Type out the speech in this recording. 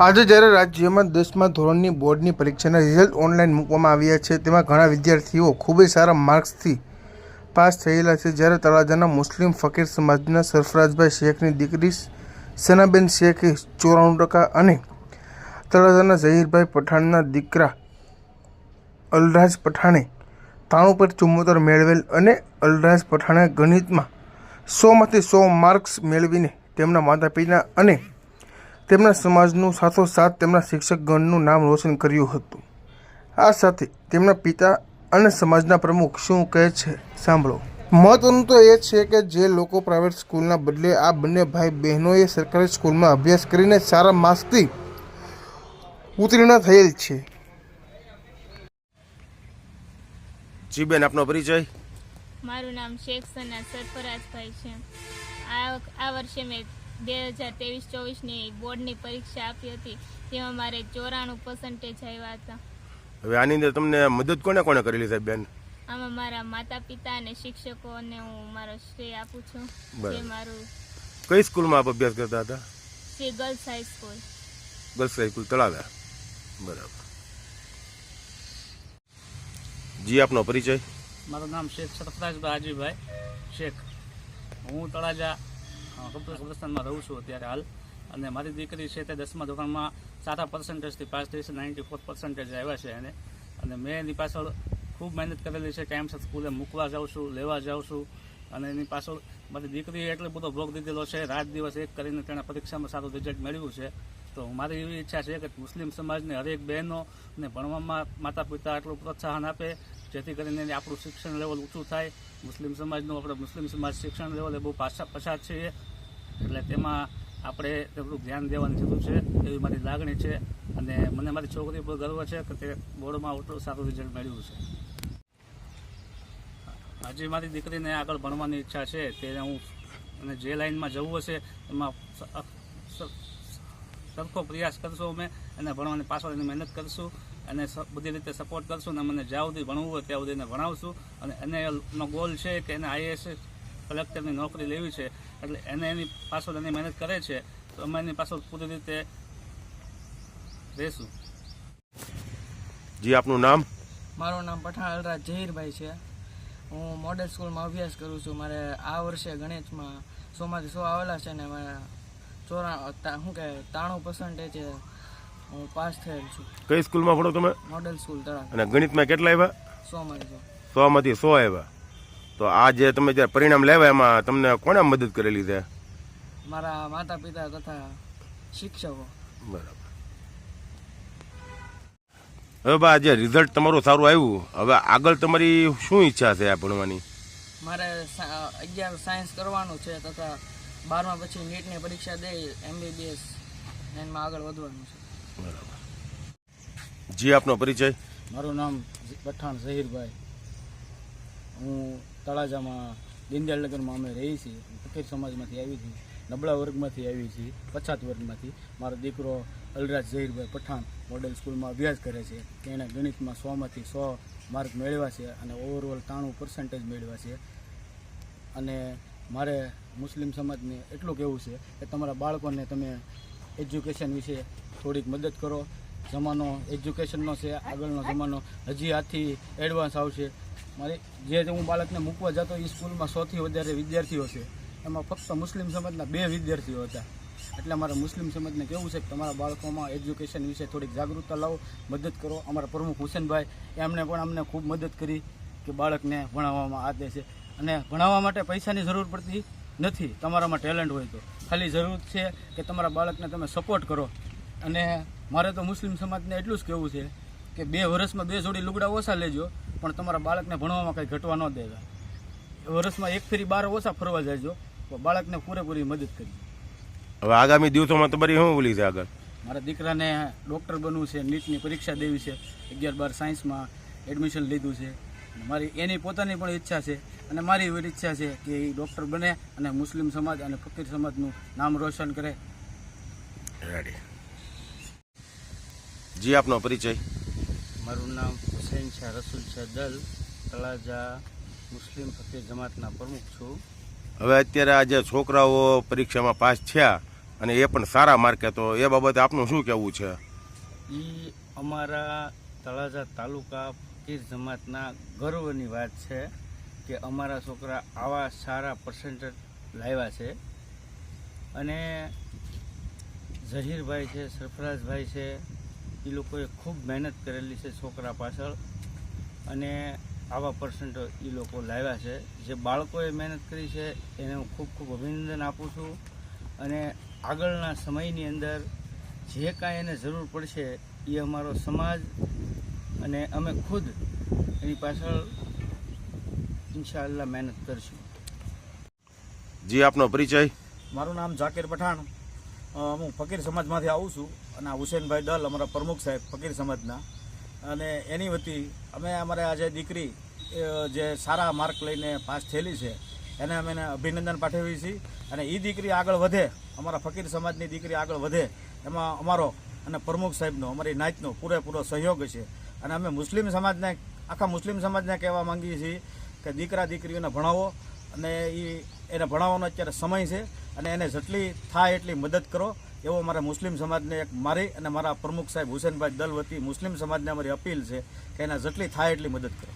આજે જ્યારે રાજ્યમાં દસમા ધોરણની બોર્ડની પરીક્ષાના રિઝલ્ટ ઓનલાઈન મૂકવામાં આવ્યા છે, તેમાં ઘણા વિદ્યાર્થીઓ ખૂબ જ સારા માર્ક્સથી પાસ થયેલા છે. જ્યારે તળાજાના મુસ્લિમ ફકીર સમાજના સરફરાજભાઈ શેખની દીકરી સનાબેન શેખે ચોરાણું ટકા અને તળાજાના ઝહીરભાઈ પઠાણના દીકરા અલરાજ પઠાણે ત્રાણું પર ચુમ્મોતર મેળવેલ અને અલરાજ પઠાણે ગણિતમાં સોમાંથી સો માર્ક્સ મેળવીને તેમના માતા પિતા અને તેમના સમાજનું સાથોસાથ તેમના શિક્ષકગણનું નામ રોશન કર્યું હતું. આ સાથે તેમના પિતા અને સમાજના પ્રમુખ શું કહે છે સાંભળો. મહત્વનું તો એ છે કે જે લોકો પ્રાઇવેટ સ્કૂલના બદલે આ બંને ભાઈ બહેનોએ સરકારી સ્કૂલમાં અભ્યાસ કરીને સારા માર્ક્સથી ઉત્તીર્ણ થયેલ છે. જી બેન આપનો પરિચય? મારું નામ શેખ સના સરફરાજભાઈ છે. આ આ વર્ષે મેં બે હજાર ત્રેવીસ ચોવીસની બોર્ડની પરીક્ષા આપી હતી. તેમાં મારે ચોરાણું પર્સન્ટેજ આવ્યા હતા. હવે આની અંદર તમને મદદ કોને કોને કરેલી સાહેબ બેન? આમાં મારા માતા પિતા અને શિક્ષકોને હું મારો શ્રેય આપું છું. જે મારું કઈ સ્કૂલમાં આપ અભ્યાસ કરતા હતા? Shri girls high school girls high school Talaviya બરાબર. જી આપનો પરિચય. મારું નામ શેખ સરફરાજભાઈ હાજીભાઈ શેખ. હું તળાજા કબ્રસ્તાનમાં રહું છું અત્યારે હાલ. અને મારી દીકરી છે તે દસમા ધોરણમાં સારા પર્સન્ટેજથી પાસ થઈ છે નાઇન્ટી ફોર પર્સન્ટેજ આવ્યા છે એને. અને મેં એની પાછળ ખૂબ મહેનત કરેલી છે ટાઈમસર સ્કૂલે મૂકવા જાઉં છું, લેવા જાઉં છું. અને એની પાછળ મારી દીકરીએ એટલો બધો ભોગ દીધેલો છે, રાત દિવસ એક કરીને તેણે પરીક્ષામાં સારું રિઝલ્ટ મેળવ્યું છે. તો મારી એવી ઈચ્છા છે કે મુસ્લિમ સમાજને હરેક બહેનો ને ભણવામાં માતા પિતા એટલું પ્રોત્સાહન આપે જેથી કરીને આપણું શિક્ષણ લેવલ ઊંચું થાય. મુસ્લિમ સમાજનું આપણે મુસ્લિમ સમાજ શિક્ષણ લેવલે બહુ પાછા પછાત છે. એટલે તેમાં આપણે થોડુંક ધ્યાન દેવાની જરૂર છે. એવી મારી લાગણી છે. અને મને મારી છોકરી પર ગર્વ છે કે તે બોર્ડમાં આટલું સારું રિઝલ્ટ મેળવ્યું છે. હજી મારી દીકરીને આગળ ભણવાની ઈચ્છા છે. તે હું અને જે લાઈનમાં જવું હશે, એમાં સરખો પ્રયાસ કરશું અમે અને ભણવાની પાછળ એની મહેનત કરશું અને બધી રીતે સપોર્ટ કરશું અને મને જ્યાં સુધી ભણવું હોય ત્યાં સુધી એને ભણાવશું. અને એને એનો ગોલ છે કે એને આઈએએસ કલેક્ટરની નોકરી લેવી છે. એટલે એને એની પાછળ એની મહેનત કરે છે તો અમે એની પાછળ પૂરી રીતે રહેશું. જી આપનું નામ? મારું નામ પઠાણ અલરાજ જહીરભાઈ છે. હું મોડેલ સ્કૂલમાં અભ્યાસ કરું છું. મારે આ વર્ષે ગણિતમાં સોમાંથી સો આવેલા છે ને મારે ચોરા શું કે ત્રાણું પર્સન્ટેજ હું પાસ થયેલ છું. કઈ સ્કૂલમાં ભણો તમે? મોડેલ સ્કૂલ તળાવ અને ગણિતમાં કેટલા આવ્યા? સોમાંથી સો. સોમાંથી સો આવ્યા. તો આ જે તમે જ્યારે પરિણામ લેવા એમાં તમને કોને મદદ કરેલી છે? મારા માતા પિતા તથા શિક્ષકો. બરાબર. હવે બા જે રિઝલ્ટ તમારું સારું આવ્યું. હવે આગળ તમારી શું ઈચ્છા છે આ ભણવાની? મારે અગિયાર સાયન્સ કરવાનું છે તથા બારમા પછી નીટની પરીક્ષા દઈ એમબીબીએસ એમાં આગળ વધવાનું છે. જી આપનો પરિચય? મારું નામ પઠાણ ઝહીરભાઈ. હું તળાજામાં દીનદયાળ નગરમાં અમે રહી છીએ. ફકીર સમાજમાંથી આવી છીએ નબળા વર્ગમાંથી આવી છીએ. પછાત વર્ગમાંથી. મારો દીકરો અલરાજ ઝહીરભાઈ પઠાણ મોડેલ સ્કૂલમાં અભ્યાસ કરે છે. તેણે ગણિતમાં સોમાંથી સો માર્ક મેળવ્યા છે અને ઓવરઓલ ત્રાણું પર્સન્ટેજ મેળવ્યા છે. અને મારે મુસ્લિમ સમાજને એટલું કહેવું છે કે તમારા બાળકોને તમે એજ્યુકેશન વિશે થોડીક મદદ કરો. જમાનો એજ્યુકેશનનો છે, આગળનો જમાનો. હજી આથી એડવાન્સ આવશે. મારે જે હું બાળકને મૂકવા જતો એ સ્કૂલમાં સૌથી વધારે વિદ્યાર્થીઓ છે. એમાં ફક્ત મુસ્લિમ સમાજના બે વિદ્યાર્થીઓ હતા. એટલે મારે મુસ્લિમ સમાજને કહેવું છે કે તમારા બાળકોમાં એજ્યુકેશન વિશે થોડીક જાગૃતતા લાવો, મદદ કરો. અમારા પ્રમુખ હુસેનભાઈ, એમણે પણ અમને ખૂબ મદદ કરી કે બાળકને ભણાવવામાં આવે છે. અને ભણાવવા માટે પૈસાની જરૂર પડતી નથી. તમારામાં ટેલેન્ટ હોય તો. ખાલી જરૂર છે કે તમારા બાળકને તમે સપોર્ટ કરો. અને મારે તો મુસ્લિમ સમાજને એટલું જ કહેવું છે કે બે વર્ષમાં બે જોડી લુગડા ઓછા લેજો પણ તમારા બાળકને ભણવામાં કંઈ ઘટવા ન દેવા વર્ષમાં એક ફેરી બાર ઓછા ફરવા જાયજો તો બાળકને પૂરેપૂરી મદદ કરી હવે આગામી દિવસોમાં તમારી શું બોલી છે આગળ? મારા દીકરાને ડૉક્ટર બનવું છે નીટની પરીક્ષા દેવી છે અગિયાર બાર સાયન્સમાં એડમિશન લીધું છે. મારી એની પોતાની પણ ઈચ્છા છે અને મારી એવી ઈચ્છા છે કે એ ડૉક્ટર બને અને મુસ્લિમ સમાજ અને ફકીર સમાજનું નામ રોશન કરે. રેડી જી આપનો પરિચય. મારું નામ હુસેન શાહ રસુલ શાહ દલ તળાજા મુસ્લિમ ફકીર જમાતના પ્રમુખ છું. હવે અત્યારે આ જે છોકરાઓ પરીક્ષામાં પાસ થયા અને એ પણ સારા માર્કે તો એ બાબતે આપનું શું કહેવું છે? એ અમારા તળાજા તાલુકા ફકીર જમાતના ગર્વની વાત છે. કે અમારા છોકરા આવા સારા પર્સન્ટેજ લાવ્યા છે. અને ઝહીરભાઈ છે, સરફરાજભાઈ છે એ લોકોએ ખૂબ મહેનત કરેલી છે છોકરા પાછળ. અને આવા પર્સન્ટો એ લોકો લાવ્યા છે. જે બાળકોએ મહેનત કરી છે, એને હું ખૂબ ખૂબ અભિનંદન આપું છું. અને આગળના સમયની અંદર જે કાંઈ એને જરૂર પડશે એ અમારો સમાજ અને અમે ખુદ એની પાછળ ઇન્શાઅલ્લાહ મહેનત કરશું. જી આપનો પરિચય? મારું નામ જાકીર પઠાણ. હું ફકીર સમાજમાંથી આવું છું અને આ હુસેનભાઈ દલ અમારા પ્રમુખ સાહેબ ફકીર સમાજના. અને એની વતી અમે અમારે આજે દીકરી જે સારા માર્ક લઈને પાસ થયેલી છે એને અમે એને અભિનંદન પાઠવીએ છીએ. અને એ દીકરી આગળ વધે અમારા ફકીર સમાજની દીકરી આગળ વધે એમાં અમારો અને પ્રમુખ સાહેબનો અમારી નાચનો પૂરેપૂરો સહયોગ છે. અને અમે મુસ્લિમ સમાજને આખા મુસ્લિમ સમાજને કહેવા માંગીએ છીએ કે દીકરા દીકરીઓને ભણાવો અને એ એને ભણાવવાનો અત્યારે સમય છે અને એને જેટલી થાય એટલી મદદ કરો. એવો અમારા મુસ્લિમ સમાજને એક મારી અને મારા પ્રમુખ સાહેબ હુસેનભાઈ દલ વતી મુસ્લિમ સમાજને અમારી અપીલ છે કે એના જેટલી થાય એટલી મદદ કરો.